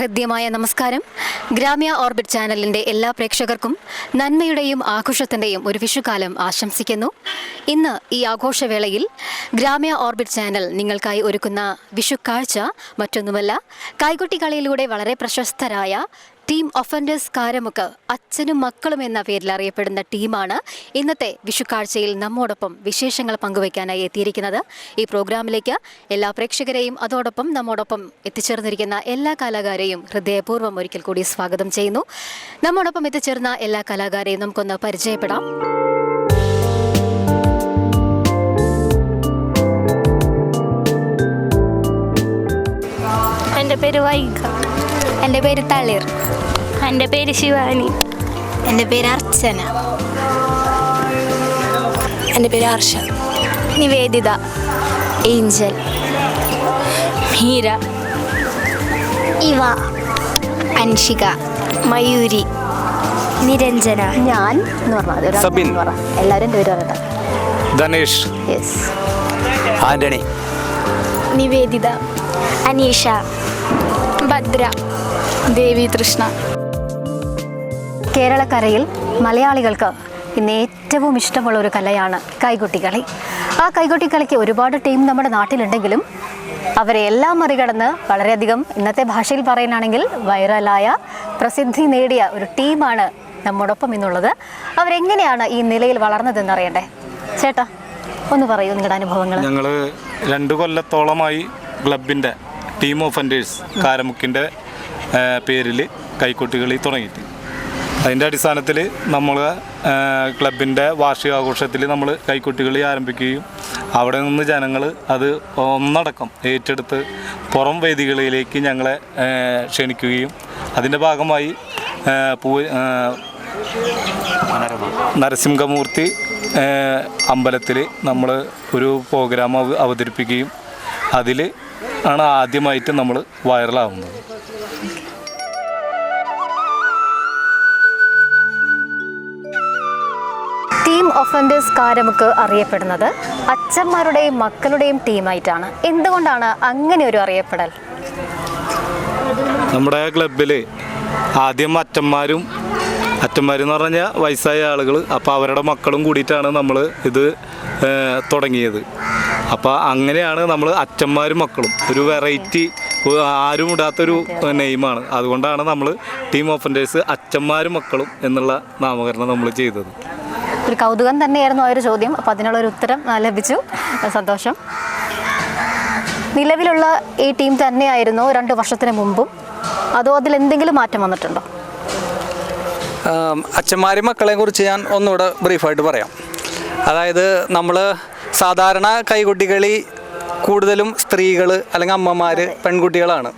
ഹൃദ്യമായ നമസ്കാരം. ഗ്രാമ്യ ഓർബിറ്റ് ചാനലിന്റെ എല്ലാ പ്രേക്ഷകർക്കും നന്മയുടെയും ആഘോഷത്തിന്റെയും ഒരു വിഷുകാലം ആശംസിക്കുന്നു. ഇന്ന് ഈ ആഘോഷവേളയിൽ ഗ്രാമ്യ ഓർബിറ്റ് ചാനൽ നിങ്ങൾക്കായി ഒരുക്കുന്ന വിഷു കാഴ്ച മറ്റൊന്നുമല്ല. കൈകൊട്ടി കളിയിലൂടെ വളരെ പ്രശസ്തരായ ടീം ഒഫൻഡേഴ്സ് കാരമുക്ക് അച്ഛനും മക്കളും എന്ന പേരിൽ അറിയപ്പെടുന്ന ടീമാണ് ഇന്നത്തെ വിഷുക്കാഴ്ചയിൽ നമ്മോടൊപ്പം വിശേഷങ്ങൾ പങ്കുവയ്ക്കാനായി എത്തിയിരിക്കുന്നത്. ഈ പ്രോഗ്രാമിലേക്ക് എല്ലാ പ്രേക്ഷകരെയും അതോടൊപ്പം നമ്മോടൊപ്പം എത്തിച്ചേർന്നിരിക്കുന്ന എല്ലാ കലാകാരെയും ഹൃദയപൂർവം ഒരിക്കൽ കൂടി സ്വാഗതം ചെയ്യുന്നു. നമ്മോടൊപ്പം എത്തിച്ചേർന്ന എല്ലാ കലാകാരെയും നമുക്കൊന്ന് പരിചയപ്പെടാം. എന്റെ പേര് വൈഗ. എന്റെ പേര് തളിർ. എന്റെ പേര് ശിവാനി. എന്റെ പേര് അർച്ചന. എന്റെ പേര് ഹർഷ നിവേദിത. ഏഞ്ചൽ. മീര ഇവ. അൻഷിക. മയൂരി. നിരഞ്ജന. ഞാൻ എന്ന് പറഞ്ഞു സബിൻ. എല്ലാവരും എന്റെ പേര് പറയട്ടെ. ധനേഷ്. യെസ് ആന്റണി. നിവേദിത. അനീഷ. ഭദ്ര. ദേവി തൃഷ്ണ കേരളക്കരയിൽ മലയാളികൾക്ക് ഇന്ന് ഏറ്റവും ഇഷ്ടമുള്ള ഒരു കലയാണ് കൈകൊട്ടിക്കളി. ആ കൈകൊട്ടിക്കളിക്ക് ഒരുപാട് ടീം നമ്മുടെ നാട്ടിലുണ്ടെങ്കിലും അവരെ എല്ലാം മറികടന്ന് വളരെയധികം ഇന്നത്തെ ഭാഷയിൽ പറയാനാണെങ്കിൽ വൈറലായ പ്രസിദ്ധി നേടിയ ഒരു ടീമാണ് നമ്മോടൊപ്പം ഇന്നുള്ളത്. അവരെങ്ങനെയാണ് ഈ നിലയിൽ വളർന്നതെന്ന് അറിയണ്ടേ? ചേട്ടാ ഒന്ന് പറയൂ നിങ്ങളുടെ അനുഭവങ്ങൾ ഞങ്ങൾ രണ്ട് കൊല്ലത്തോളമായി ക്ലബിന്റെ ടീം ഓഫ് ഓഫൻഡേഴ്സ് കാരമുക്കിന്റെ പേരിൽ കൈക്കൊട്ടികളി തുടങ്ങിയിട്ട്. അതിന്റെ അടിസ്ഥാനത്തിൽ നമ്മൾ ക്ലബിന്റെ വാർഷികാഘോഷത്തിൽ നമ്മൾ കൈക്കൊട്ടികളി ആരംഭിക്കുകയും അവിടെ നിന്ന് ജനങ്ങൾ അത് ഒന്നടക്കം ഏറ്റെടുത്ത് പുറം വേദികളിലേക്ക് ഞങ്ങളെ ക്ഷണിക്കുകയും അതിന്റെ ഭാഗമായി പൂ നരസിംഹമൂർത്തി അമ്പലത്തിൽ നമ്മൾ ഒരു പ്രോഗ്രാം അവ- അവതരിപ്പിക്കുകയും അതിൽ ആണ് ആദ്യമായിട്ട് നമ്മൾ വൈറലാവുന്നത്. ടീം ഒഫൻഡേഴ്സ് കാരമുക്ക് അറിയപ്പെടുന്നത് അച്ഛന്മാരുടെയും മക്കളുടെയും ടീമായിട്ടാണ് എന്തുകൊണ്ടാണ് അങ്ങനെ ഒരു അറിയപ്പെടൽ? നമ്മുടെ ക്ലബിൽ ആദ്യം അച്ഛന്മാരും അച്ഛന്മാരെന്ന് പറഞ്ഞാൽ വയസ്സായ ആളുകൾ അപ്പോൾ അവരുടെ മക്കളും കൂടിയിട്ടാണ് നമ്മൾ ഇത് തുടങ്ങിയത്. അപ്പോൾ അങ്ങനെയാണ് നമ്മൾ അച്ഛന്മാരും മക്കളും ഒരു വെറൈറ്റി ആരും ഇടാത്തൊരു നെയിമാണ് അതുകൊണ്ടാണ് നമ്മൾ ടീം ഓഫൻഡേഴ്സ് അച്ഛന്മാരും മക്കളും എന്നുള്ള നാമകരണം നമ്മൾ ചെയ്തത്. ഒരു കൗതുകം തന്നെയായിരുന്നു ആ ഒരു ചോദ്യം. അപ്പോൾ അതിനുള്ളൊരു ഉത്തരം ലഭിച്ചു. സന്തോഷം. നിലവിലുള്ള ഈ ടീം തന്നെയായിരുന്നു രണ്ട് വർഷത്തിന് മുമ്പും. അതോ അതിൽ എന്തെങ്കിലും മാറ്റം വന്നിട്ടുണ്ടോ? അച്ഛന്മാരും അച്ഛന്മാരെയും മക്കളെയും കുറിച്ച് ഞാൻ ഒന്നുകൂടെ ബ്രീഫായിട്ട് പറയാം. അതായത് നമ്മൾ സാധാരണ കൈകുട്ടികളി കൂടുതലും സ്ത്രീകൾ അല്ലെങ്കിൽ അമ്മമാർ പെൺകുട്ടികളാണ്.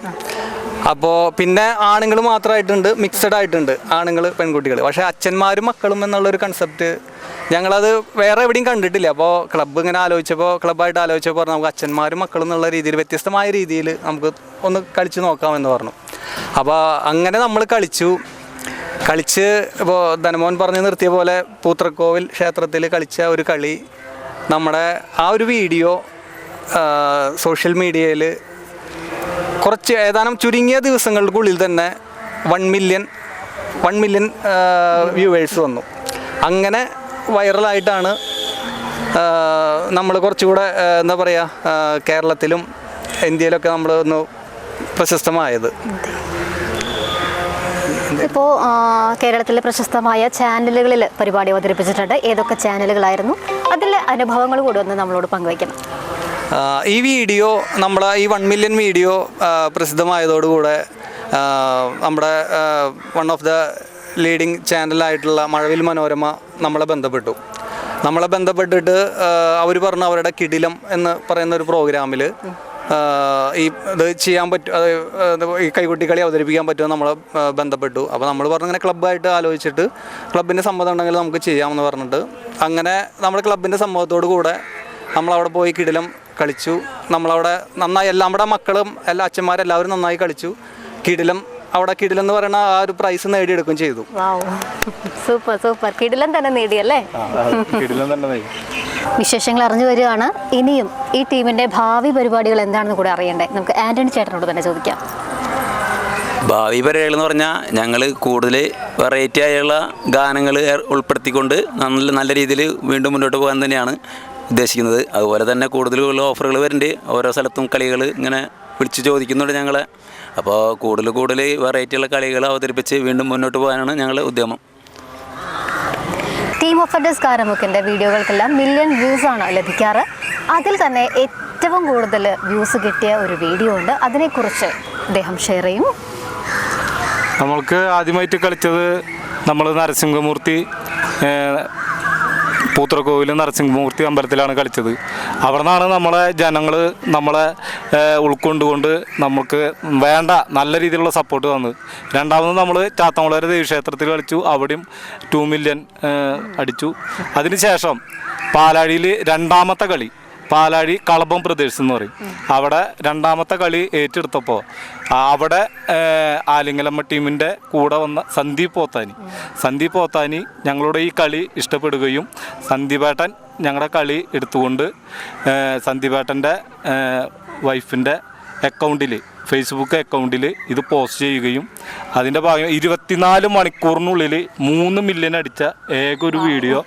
അപ്പോൾ പിന്നെ ആണുങ്ങൾ മാത്രമായിട്ടുണ്ട് മിക്സഡ് ആയിട്ടുണ്ട് ആണുങ്ങൾ പെൺകുട്ടികൾ. പക്ഷേ അച്ഛന്മാരും മക്കളും എന്നുള്ളൊരു കൺസെപ്റ്റ് ഞങ്ങളത് വേറെ എവിടെയും കണ്ടിട്ടില്ല. അപ്പോൾ ക്ലബ്ബ് ഇങ്ങനെ ആലോചിച്ചപ്പോൾ ക്ലബ്ബായിട്ട് ആലോചിച്ചപ്പോൾ നമുക്ക് അച്ഛന്മാരും മക്കളും എന്നുള്ള രീതിയിൽ വ്യത്യസ്തമായ രീതിയിൽ നമുക്ക് ഒന്ന് കളിച്ച് നോക്കാമെന്ന് പറഞ്ഞു. അപ്പോൾ അങ്ങനെ നമ്മൾ കളിച്ചു. കളിച്ച് ഇപ്പോൾ ധനമോൻ പറഞ്ഞു നിർത്തിയ പോലെ പൂത്രക്കോവിൽ ക്ഷേത്രത്തിൽ കളിച്ച ഒരു കളി. നമ്മുടെ ആ ഒരു വീഡിയോ സോഷ്യൽ മീഡിയയിൽ കുറച്ച് ഏതാനും ചുരുങ്ങിയ ദിവസങ്ങൾക്കുള്ളിൽ തന്നെ one million one million viewers വന്നു. അങ്ങനെ വൈറലായിട്ടാണ് നമ്മൾ കുറച്ചുകൂടെ എന്താ പറയുക കേരളത്തിലും ഇന്ത്യയിലൊക്കെ നമ്മൾ ഒന്ന് പ്രശസ്തമായത്. ഇപ്പോൾ കേരളത്തിലെ പ്രശസ്തമായ ചാനലുകളിൽ പരിപാടി അവതരിപ്പിച്ചിട്ടുണ്ട്. ഏതൊക്കെ ചാനലുകളായിരുന്നു? അതിലെ അനുഭവങ്ങൾ കൂടി ഒന്ന് നമ്മളോട് പങ്കുവയ്ക്കണം. ഈ വീഡിയോ നമ്മൾ ഈ വൺ മില്യൺ വീഡിയോ പ്രസിദ്ധമായതോടുകൂടെ നമ്മുടെ വൺ ഓഫ് ദ ലീഡിങ് ചാനലായിട്ടുള്ള മഴവിൽ മനോരമ നമ്മളെ ബന്ധപ്പെട്ടു. നമ്മളെ ബന്ധപ്പെട്ടിട്ട് അവർ പറഞ്ഞു അവരുടെ കിടിലം എന്ന് പറയുന്ന ഒരു പ്രോഗ്രാമിൽ ഈ ഇത് ചെയ്യാൻ പറ്റും ഈ കൈകുട്ടിക്കളി അവതരിപ്പിക്കാൻ പറ്റുമെന്ന് നമ്മളെ ബന്ധപ്പെട്ടു. അപ്പോൾ നമ്മൾ പറഞ്ഞു ഇങ്ങനെ ക്ലബ്ബായിട്ട് ആലോചിച്ചിട്ട് ക്ലബിന്റെ സമ്മതം ഉണ്ടെങ്കിൽ നമുക്ക് ചെയ്യാമെന്ന് പറഞ്ഞിട്ട് അങ്ങനെ നമ്മുടെ ക്ലബിന്റെ സമ്മതത്തോടു കൂടെ നമ്മളവിടെ പോയി കിടിലം കളിച്ചു. നമ്മളവിടെ നന്നായി എല്ലാം നമ്മുടെ മക്കളും എല്ലാ അച്ഛന്മാരെല്ലാവരും നന്നായി കളിച്ചു. കിടിലം അവിടെ കിടിലം എന്ന് പറയുന്ന ആ ഒരു പ്രൈസ് നേടിയെടുക്കുകയും ചെയ്തു. വാവ്. Super super. കിടിലം തന്നെ നേടിയല്ലേ? കിടിലം തന്നെ. വിശേഷങ്ങൾ അറിഞ്ഞു വരികയാണ്. ഇനിയും ഈ ടീമിന്റെ ഭാവി പരിപാടികൾ എന്താണെന്ന് കൂടെ അറിയണ്ടേ? നമുക്ക് ആന്റണി ചേട്ടനോട് തന്നെ ചോദിക്കാം. ഭാവി പരിപാടികൾ എന്ന് പറഞ്ഞാൽ ഞങ്ങൾ കൂടുതൽ വെറൈറ്റി ആയുള്ള ഗാനങ്ങൾ ഉൾപ്പെടുത്തിക്കൊണ്ട് നല്ല നല്ല രീതിയിൽ വീണ്ടും മുന്നോട്ട് പോകാൻ തന്നെയാണ് ഉദ്ദേശിക്കുന്നത്. അതുപോലെ തന്നെ കൂടുതൽ കൂടുതൽ ഓഫറുകൾ വരുന്നുണ്ട്. ഓരോ സ്ഥലത്തും കളികൾ ഇങ്ങനെ വിളിച്ച് ചോദിക്കുന്നുണ്ട് ഞങ്ങളെ. അപ്പോൾ കൂടുതൽ കൂടുതൽ വെറൈറ്റിയുള്ള കളികൾ അവതരിപ്പിച്ച് വീണ്ടും മുന്നോട്ട് പോകാനാണ് ഞങ്ങളുടെ ഉദ്യമം. ടീം ഓഫ് അഡ്രസ് കാരമുക്കിന്റെ വീഡിയോകൾക്കെല്ലാം മില്യൺ വ്യൂസ് ആണ് ലഭിക്കാറ്. അതിൽ തന്നെ ഏറ്റവും കൂടുതൽ വ്യൂസ് കിട്ടിയ ഒരു വീഡിയോ ഉണ്ട്. അതിനെക്കുറിച്ച് അദ്ദേഹം ഷെയർ ചെയ്യും. നമ്മൾക്ക് ആദ്യമായിട്ട് കളിച്ചത് നമ്മൾ നരസിംഹമൂർത്തി ഏഹ്, പൂത്രക്കോവിൽ നരസിംഹമൂർത്തി അമ്പലത്തിലാണ് കളിച്ചത്. അവിടെ നിന്നാണ് നമ്മളെ ജനങ്ങൾ നമ്മളെ ഉൾക്കൊണ്ടുകൊണ്ട് നമുക്ക് വേണ്ട നല്ല രീതിയിലുള്ള സപ്പോർട്ട് തന്നത്. രണ്ടാമത് നമ്മൾ ചാത്തമുളകര ദേവീക്ഷേത്രത്തിൽ കളിച്ചു അവിടെയും ടു മില്യൺ അടിച്ചു. അതിനുശേഷം പാലാഴിയിൽ രണ്ടാമത്തെ കളി പാലാഴി കളബം പ്രദേശ് എന്ന് പറയും. അവിടെ രണ്ടാമത്തെ കളി ഏറ്റെടുത്തപ്പോൾ അവിടെ ആലിങ്ങലമ്മ ആലിംഗലമ്മ ടീമിന്റെ കൂടെ വന്ന സന്ദീപ് പോത്താനി. സന്ദീപ് പോത്താനി ഞങ്ങളുടെ ഈ കളി ഇഷ്ടപ്പെടുകയും സന്ദീപേട്ടൻ ഞങ്ങളുടെ കളി എടുത്തുകൊണ്ട് സന്ദീപേട്ടന്റെ വൈഫിന്റെ അക്കൗണ്ടിൽ ഫേസ്ബുക്ക് അക്കൗണ്ടിൽ ഇത് പോസ്റ്റ് ചെയ്യുകയും അതിന്റെ ഭാഗം ഇരുപത്തിനാല് മണിക്കൂറിനുള്ളിൽ മൂന്ന് മില്യൺ അടിച്ച ഏക ഒരു വീഡിയോ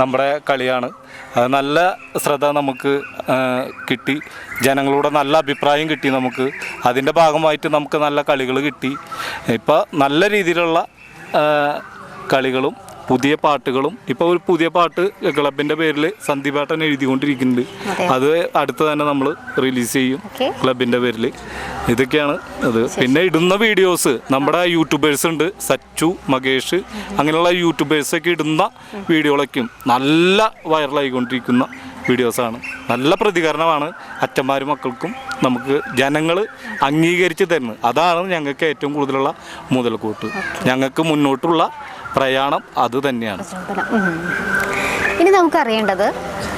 നമ്മുടെ കളിയാണ്. അത് നല്ല ശ്രദ്ധ നമുക്ക് കിട്ടി. ജനങ്ങളുടെ നല്ല അഭിപ്രായം കിട്ടി നമുക്ക്. അതിന്റെ ഭാഗമായിട്ട് നമുക്ക് നല്ല കളികൾ കിട്ടി. ഇപ്പോൾ നല്ല രീതിയിലുള്ള കളികളും പുതിയ പാട്ടുകളും ഇപ്പോൾ ഒരു പുതിയ പാട്ട് ക്ലബിന്റെ പേരിൽ സന്ധിപാട്ടൻ എഴുതിക്കൊണ്ടിരിക്കുന്നുണ്ട്. അത്. അടുത്ത് തന്നെ നമ്മൾ റിലീസ് ചെയ്യും ക്ലബിന്റെ ക്ലബിന്റെ പേരിൽ ഇതൊക്കെയാണ് അത്. പിന്നെ ഇടുന്ന വീഡിയോസ് നമ്മുടെ യൂട്യൂബേഴ്സ് ഉണ്ട്. സച്ചു മകേഷ് അങ്ങനെയുള്ള യൂട്യൂബേഴ്സൊക്കെ ഇടുന്ന വീഡിയോകളൊക്കെയും നല്ല വൈറലായിക്കൊണ്ടിരിക്കുന്ന വീഡിയോസാണ് നല്ല പ്രതികരണമാണ് അച്ഛന്മാരും മക്കൾക്കും നമുക്ക് ജനങ്ങൾ അംഗീകരിച്ച് തരുന്നത്. അതാണ് ഞങ്ങൾക്ക് ഏറ്റവും കൂടുതലുള്ള മുതൽക്കൂട്ട്. ഞങ്ങൾക്ക് മുന്നോട്ടുള്ള പ്രയാണം അത് തന്നെയാണ്. ഇനി നമുക്ക് അറിയേണ്ടത്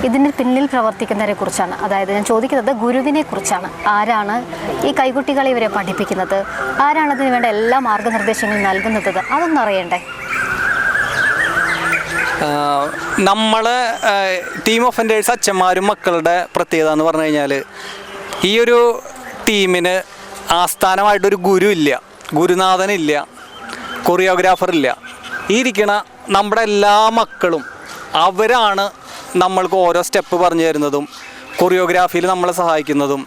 ഇതിന് പിന്നിൽ പ്രവർത്തിക്കുന്നവരെ കുറിച്ചാണ്. അതായത് ഞാൻ ചോദിക്കുന്നത് ഗുരുവിനെ കുറിച്ചാണ്. ആരാണ് ഈ കൈകുട്ടികളെ ഇവരെ പഠിപ്പിക്കുന്നത്? ആരാണ് അതിന് വേണ്ട എല്ലാ മാർഗനിർദ്ദേശങ്ങളും നൽകുന്നത്? അതൊന്നും അറിയണ്ടേ? നമ്മൾ ടീം ഓഫ് ഒഫൻഡേഴ്സ് അച്ഛന്മാരും മക്കളുടെ പ്രത്യേകത എന്ന് പറഞ്ഞു കഴിഞ്ഞാൽ ഈ ഒരു ടീമിന് ആസ്ഥാനമായിട്ടൊരു ഗുരു ഇല്ല. ഗുരുനാഥനില്ല കൊറിയോഗ്രാഫർ ഇല്ല. ഇരിക്കണ നമ്മുടെ എല്ലാ മക്കളും അവരാണ് നമ്മൾക്ക് ഓരോ സ്റ്റെപ്പ് പറഞ്ഞു തരുന്നതും കൊറിയോഗ്രാഫിയിൽ നമ്മളെ സഹായിക്കുന്നതും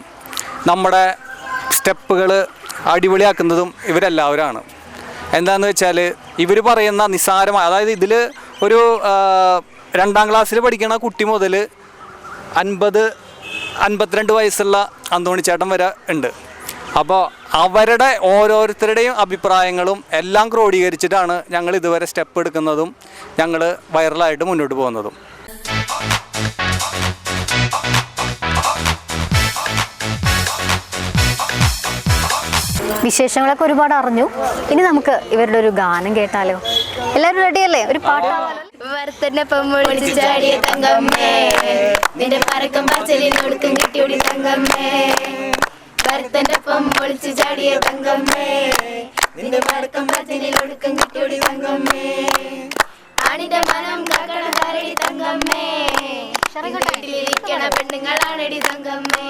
നമ്മുടെ സ്റ്റെപ്പുകൾ അടിപൊളിയാക്കുന്നതും ഇവരെല്ലാവരാണ്. എന്താണെന്ന് വെച്ചാൽ ഇവർ പറയുന്ന നിസ്സാരമായ അതായത് ഇതിൽ ഒരു രണ്ടാം ക്ലാസ്സിൽ പഠിക്കുന്ന കുട്ടി മുതൽ അൻപത് അൻപത്തിരണ്ട് വയസ്സുള്ള അന്തോണിച്ചേട്ടൻ വരെ ഉണ്ട്. അപ്പോൾ അവരുടെ ഓരോരുത്തരുടെയും അഭിപ്രായങ്ങളും എല്ലാം ക്രോഡീകരിച്ചിട്ടാണ് ഞങ്ങൾ ഇതുവരെ സ്റ്റെപ്പ് എടുക്കുന്നതും ഞങ്ങൾ വൈറലായിട്ട് മുന്നോട്ട് പോകുന്നതും. വിശേഷങ്ങളൊക്കെ ഒരുപാട് അറിഞ്ഞു. ഇനി നമുക്ക് ഇവരുടെ ഒരു ഗാനം കേട്ടാലോ? എല്ലാവരും റെഡിയല്ലേ ഒരു പാട്ടാവാലോ തങ്കമ്മേ നിന്റെ പറക്കം പച്ചലിനൊടുക്കും കിട്ടിയോടി തങ്കമ്മേ. വറുത്തന്റെ ഒളിച്ചു ചാടിയ തങ്കമ്മേ. നിന്റെ പറക്കം ഒടുക്കം കിട്ടിയൊടി തങ്കമ്മേ. ആണിന്റെ മനം കാക്കണ താരടി തങ്കമ്മേ വീട്ടിലിരിക്കണ പെണ്ണുങ്ങളാണടി തങ്കമ്മേ.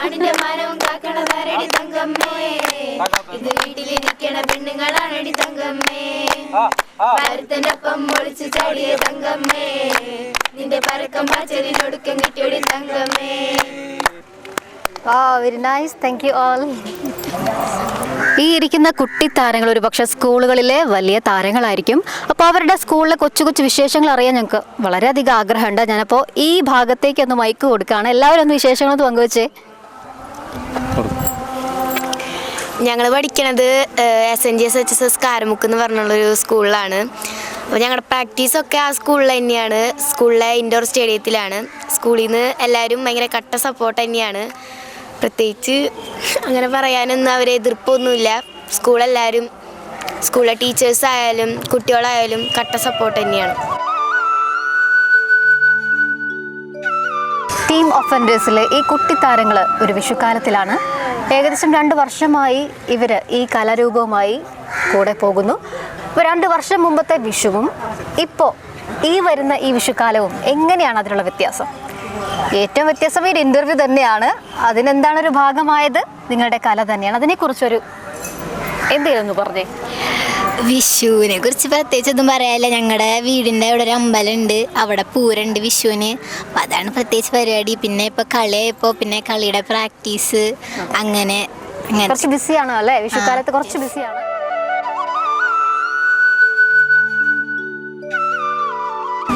ആണിന്റെ മനവും കാക്കണ താരടി തങ്കമ്മേ. ഇത് വീട്ടിലിരിക്കണ പെണ്ണുങ്ങളാണടി തങ്കമ്മേ. ഭാരതന്റെ ഒപ്പം ഒളിച്ചു ചാടിയ തങ്കമ്മേ. നിന്റെ പരക്കം പാച്ചലിനൊടുക്കം കിട്ടിയൊടി തങ്കമ്മേ. ആ വെരി നൈസ് ഓൾ ഈ ഇരിക്കുന്ന കുട്ടി താരങ്ങൾ ഒരുപക്ഷെ സ്കൂളുകളിലെ വലിയ താരങ്ങളായിരിക്കും. അപ്പോൾ അവരുടെ സ്കൂളിലെ കൊച്ചു കൊച്ചു വിശേഷങ്ങൾ അറിയാൻ ഞങ്ങൾക്ക് വളരെയധികം ആഗ്രഹമുണ്ട്. ഞാനപ്പോൾ ഈ ഭാഗത്തേക്ക് ഒന്ന് മൈക്ക് കൊടുക്കുകയാണ്. എല്ലാവരും ഒന്ന് വിശേഷങ്ങൾ പങ്കുവെച്ചേ. ഞങ്ങൾ പഠിക്കണത് S N G S H S S Karamukku എന്ന് പറഞ്ഞുള്ളൊരു സ്കൂളിലാണ്. അപ്പോൾ ഞങ്ങളുടെ പ്രാക്ടീസൊക്കെ ആ സ്കൂളിൽ തന്നെയാണ്. സ്കൂളിലെ ഇൻഡോർ സ്റ്റേഡിയത്തിലാണ് സ്കൂളിൽ നിന്ന് എല്ലാവരും ഭയങ്കര കട്ട സപ്പോർട്ട് തന്നെയാണ്. പ്രത്യേകിച്ച് അങ്ങനെ പറയാനൊന്നും അവരെ എതിർപ്പൊന്നുമില്ല. സ്കൂളെല്ലാവരും സ്കൂളിലെ ടീച്ചേഴ്സ് ആയാലും കുട്ടികളായാലും കട്ട സപ്പോർട്ട് തന്നെയാണ്. ടീം ഒഫൻഡേഴ്സിലെ ഈ കുട്ടി താരങ്ങൾ ഒരു വിഷുക്കാലത്തിലാണ്. ഏകദേശം രണ്ട് വർഷമായി ഇവർ ഈ കലാരൂപവുമായി കൂടെ പോകുന്നു. രണ്ട് വർഷം മുമ്പത്തെ വിഷുവും ഇപ്പോൾ ഈ വരുന്ന ഈ വിഷുക്കാലവും എങ്ങനെയാണ് അതിനുള്ള വ്യത്യാസം? ഏറ്റവും വ്യത്യാസം ഒരു ഇന്റർവ്യൂ തന്നെയാണ്. അതിനെന്താണ് ഒരു ഭാഗമായത്? നിങ്ങളുടെ കല തന്നെയാണ്. അതിനെക്കുറിച്ചൊരു എന്തായിരുന്നു പറഞ്ഞേ. വിഷുവിനെ കുറിച്ച് പ്രത്യേകിച്ച് ഒന്നും പറയാനില്ല. ഞങ്ങളുടെ വീടിന്റെ അവിടെ ഒരു അമ്പലമുണ്ട് അവിടെ പൂരണ്ട് വിഷുവിന്. അപ്പം അതാണ് പ്രത്യേകിച്ച് പരിപാടി. പിന്നെ ഇപ്പോൾ കളിയായപ്പോൾ പിന്നെ കളിയുടെ പ്രാക്ടീസ് അങ്ങനെ അങ്ങനെ. കുറച്ച് ബിസിയാണോ അല്ലേ? വിഷുക്കാലത്ത് കുറച്ച് ബിസിയാണ്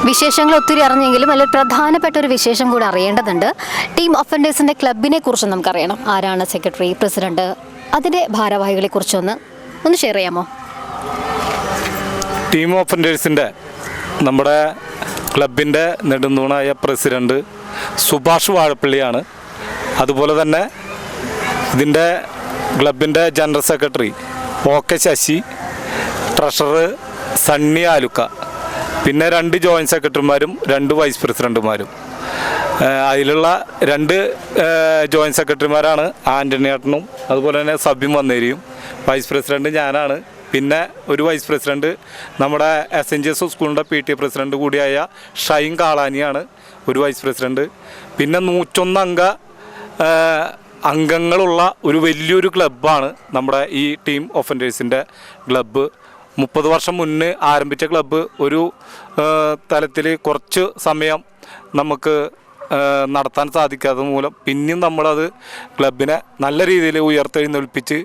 വിശേഷങ്ങൾ ഒത്തിരി അറിഞ്ഞെങ്കിലും അതിൽ പ്രധാനപ്പെട്ട ഒരു വിശേഷം കൂടി അറിയേണ്ടതുണ്ട്. ടീം ഒഫൻഡേഴ്സിന്റെ ക്ലബിനെ കുറിച്ച് നമുക്കറിയണം. ആരാണ് സെക്രട്ടറി പ്രസിഡന്റ് അതിന്റെ ഭാരവാഹികളെ കുറിച്ചൊന്ന് ഒന്ന് ഷെയർ ചെയ്യാമോ? ടീം ഓഫൻഡേഴ്സിന്റെ നമ്മുടെ ക്ലബിന്റെ നെടുന്തൂണായ പ്രസിഡന്റ് സുഭാഷ് വാഴപ്പള്ളിയാണ്. അതുപോലെ തന്നെ ഇതിന്റെ ക്ലബിന്റെ general secretary O K Sasi treasurer Sunny Alukka. പിന്നെ രണ്ട് ജോയിന്റ് സെക്രട്ടറിമാരും രണ്ട് വൈസ് പ്രസിഡന്റുമാരും അതിലുള്ള രണ്ട് ജോയിന്റ് സെക്രട്ടറിമാരാണ് ആന്റണി ഏട്ടനും അതുപോലെ തന്നെ സബ്യം വന്നേരിയും. വൈസ് പ്രസിഡന്റ് ഞാനാണ്. പിന്നെ ഒരു വൈസ് പ്രസിഡന്റ് നമ്മുടെ എസ് എൻ ജി എസ് സ്കൂളിന്റെ പി ടി പ്രസിഡന്റ് കൂടിയായ ഷൈൻ കാളാനിയാണ് ഒരു വൈസ് പ്രസിഡന്റ് പിന്നെ നൂറ്റൊന്ന് അംഗ അംഗങ്ങളുള്ള ഒരു വലിയൊരു ക്ലബ്ബാണ് നമ്മുടെ ഈ ടീം ഒഫൻഡേഴ്സിന്റെ ക്ലബ്ബ് മുപ്പത് വർഷം മുന്നേ ആരംഭിച്ച ക്ലബ്ബ് ഒരു തലത്തിൽ കുറച്ച് സമയം നമുക്ക് നടത്താൻ സാധിക്കാത്തത് മൂലം പിന്നെയും നമ്മളത് ക്ലബിനെ നല്ല രീതിയിൽ ഉയർത്തെഴുന്നേൽപ്പിച്ച്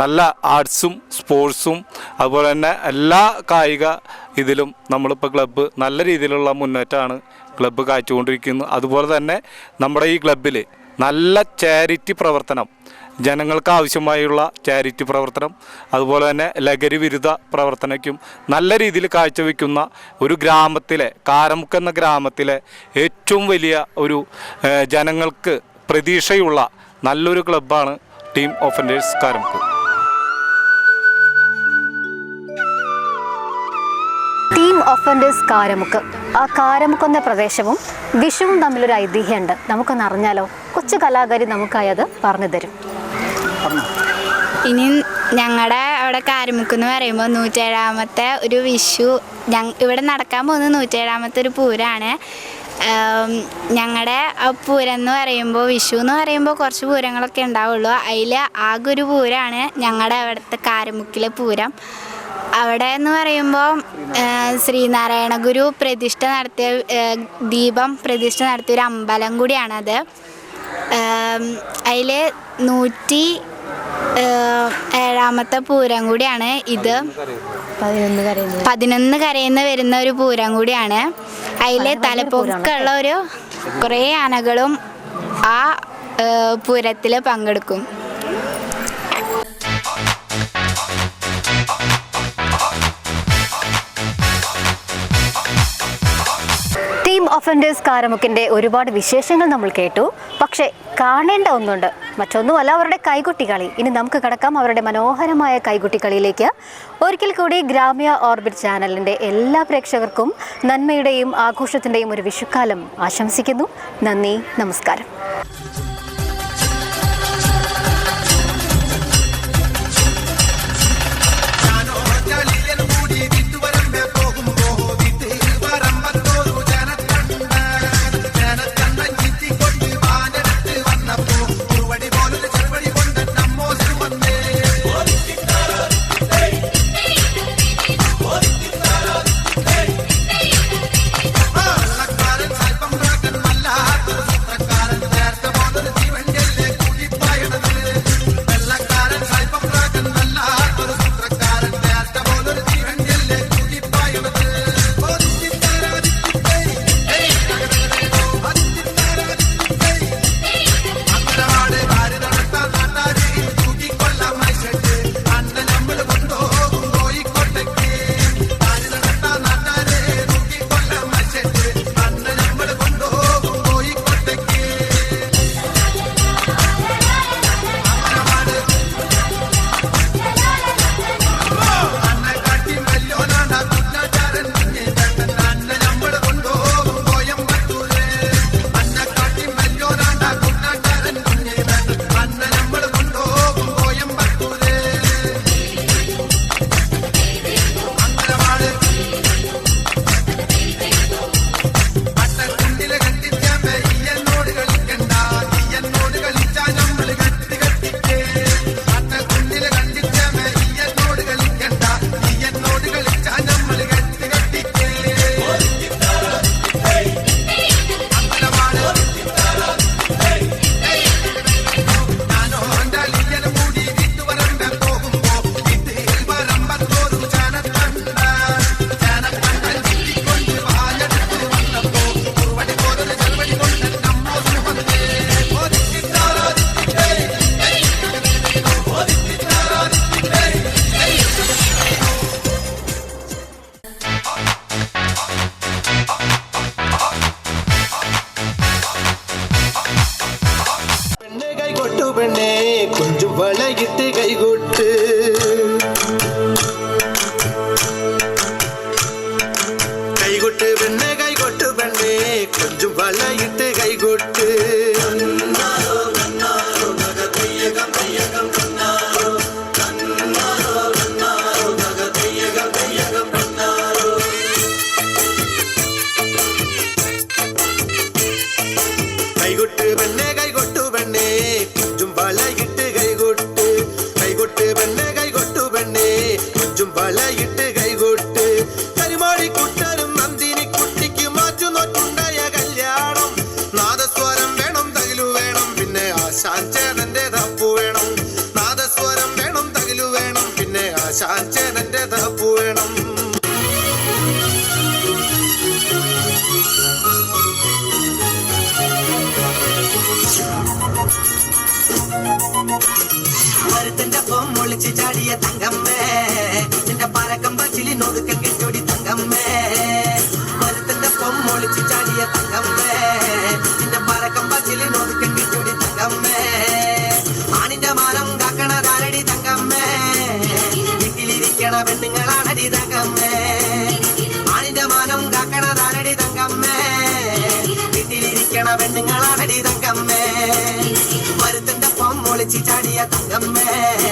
നല്ല ആർട്സും സ്പോർട്സും അതുപോലെ തന്നെ എല്ലാ കായിക ഇതിലും നമ്മളിപ്പോൾ ക്ലബ്ബ് നല്ല രീതിയിലുള്ള മുന്നേറ്റമാണ് ക്ലബ്ബ് കാഴ്ചകൊണ്ടിരിക്കുന്നത്. അതുപോലെ തന്നെ നമ്മുടെ ഈ ക്ലബ്ബിൽ നല്ല ചാരിറ്റി പ്രവർത്തനം ജനങ്ങൾക്ക് ആവശ്യമായുള്ള ചാരിറ്റി പ്രവർത്തനം അതുപോലെ തന്നെ ലഹരി വിരുദ്ധ പ്രവർത്തനയ്ക്കും നല്ല രീതിയിൽ കാഴ്ചവെക്കുന്ന ഒരു ഗ്രാമത്തിലെ കാരമുക്ക് എന്ന ഗ്രാമത്തിലെ ഏറ്റവും വലിയ ഒരു ജനങ്ങൾക്ക് പ്രതീക്ഷയുള്ള നല്ലൊരു ക്ലബ്ബാണ് team offenders Karamukku. Team offenders Karamukku. ആ കാരമുക്ക് എന്ന പ്രദേശവും വിഷുവും തമ്മിലൊരു ഐതിഹ്യമുണ്ട്. നമുക്കൊന്ന് അറിഞ്ഞാലോ? കൊച്ചു കലാകാരി നമുക്കായത് പറഞ്ഞു തരും. ഇനി ഞങ്ങളുടെ അവിടെ കാരമുക്ക് എന്ന് പറയുമ്പോൾ നൂറ്റേഴാമത്തെ ഒരു വിഷു. ഇവിടെ നടക്കാൻ പോകുന്ന നൂറ്റേഴാമത്തെ ഒരു പൂരമാണ് ഞങ്ങളുടെ പൂരം എന്ന് പറയുമ്പോൾ വിഷു എന്ന് പറയുമ്പോൾ കുറച്ച് പൂരങ്ങളൊക്കെ ഉണ്ടാവുള്ളൂ. അതിൽ ആകെ ഒരു പൂരമാണ് ഞങ്ങളുടെ അവിടുത്തെ കാരമുക്കിലെ പൂരം. അവിടെ എന്ന് പറയുമ്പോൾ ശ്രീനാരായണ ഗുരു പ്രതിഷ്ഠ നടത്തിയ ദീപം പ്രതിഷ്ഠ നടത്തിയ ഒരു അമ്പലം കൂടിയാണത്. അതിൽ നൂറ്റി ഏഴാമത്തെ പൂരം കൂടിയാണ് ഇത്. പതിനൊന്ന് കരയിന്ന് വരുന്ന ഒരു പൂരം കൂടിയാണ്. അതിലെ തലപ്പൊക്കുള്ള ഒരു കുറേ ആനകളും ആ പൂരത്തിൽ പങ്കെടുക്കും. ഒഫൻഡേഴ്സ് കാരമുക്കിന്റെ ഒരുപാട് വിശേഷങ്ങൾ നമ്മൾ കേട്ടു. പക്ഷേ കാണേണ്ട ഒന്നുണ്ട്. മറ്റൊന്നുമല്ല അവരുടെ കൈകുട്ടി കളി ഇനി നമുക്ക് കിടക്കാം അവരുടെ മനോഹരമായ കൈകുട്ടി കളിയിലേക്ക് ഒരിക്കൽ കൂടി ഗ്രാമ്യ ഓർബിറ്റ് ചാനലിന്റെ എല്ലാ പ്രേക്ഷകർക്കും നന്മയുടെയും ആഘോഷത്തിന്റെയും ഒരു വിഷുക്കാലം ആശംസിക്കുന്നു. നന്ദി നമസ്കാരം. கொஞ்சம் வலையிட்டு ചാച്ചനന്റെ തപ yet a man.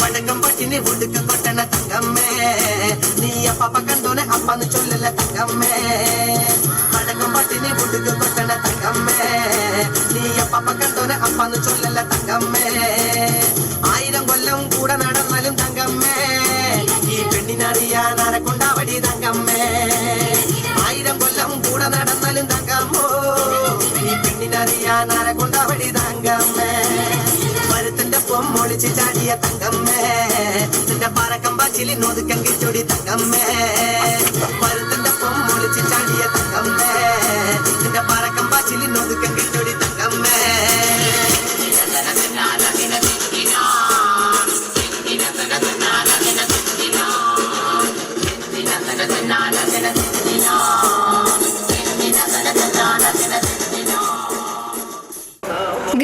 படக்கம் பட்டினி ஒடுக்கு கொட்டன தங்கம்மே நீ அப்பா கண்டோனே அப்பான்னு சொல்லல தங்கம்மே படக்கம் பட்டினி ஒடுக்கு கொட்டன தங்கம்மே நீ அப்பா கண்டோனே அப்பான்னு சொல்லல தங்கம்மே ஆயிரம் கொல்லம் கூட நடந்தாலும் தங்கம்மே ഈ പെണ്ണിനറിയാൻ അരക്കൊണ്ടാവടി തങ്കമ്മേ ആയിരം കൊല്ലം കൂടെ നടന്നാലും തങ്കമ്മോ ഈ പെണ്ണിനറിയാൻ അരക്കൊണ്ടാവടി തങ്കമ്മേ ഒളിച്ച് ചാടിയ തങ്കമ്മേ. നിന്റെ പാറക്കമ്പാച്ചിലി നൊതുക്കം കിച്ചൊടി തങ്കമ്മേ. പരുത്തന്റെ പൊമ്മൊളിച്ച് ചാടിയ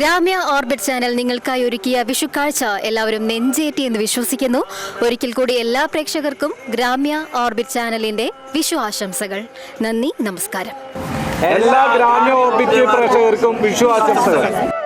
ഗ്രാമ്യ ഓർബിറ്റ് ചാനൽ നിങ്ങൾക്കായി ഒരുക്കിയ വിഷുക്കാഴ്ച എല്ലാവരും നെഞ്ചേറ്റി എന്ന് വിശ്വസിക്കുന്നു. ഒരിക്കൽ കൂടി എല്ലാ പ്രേക്ഷകർക്കും ഗ്രാമ്യ ഓർബിറ്റ് ചാനലിന്റെ വിഷു ആശംസകൾ. നന്ദി നമസ്കാരം. എല്ലാ ഗ്രാമ്യ ഓർബിറ്റ് പ്രേക്ഷകർക്കും വിഷു ആശംസകൾ.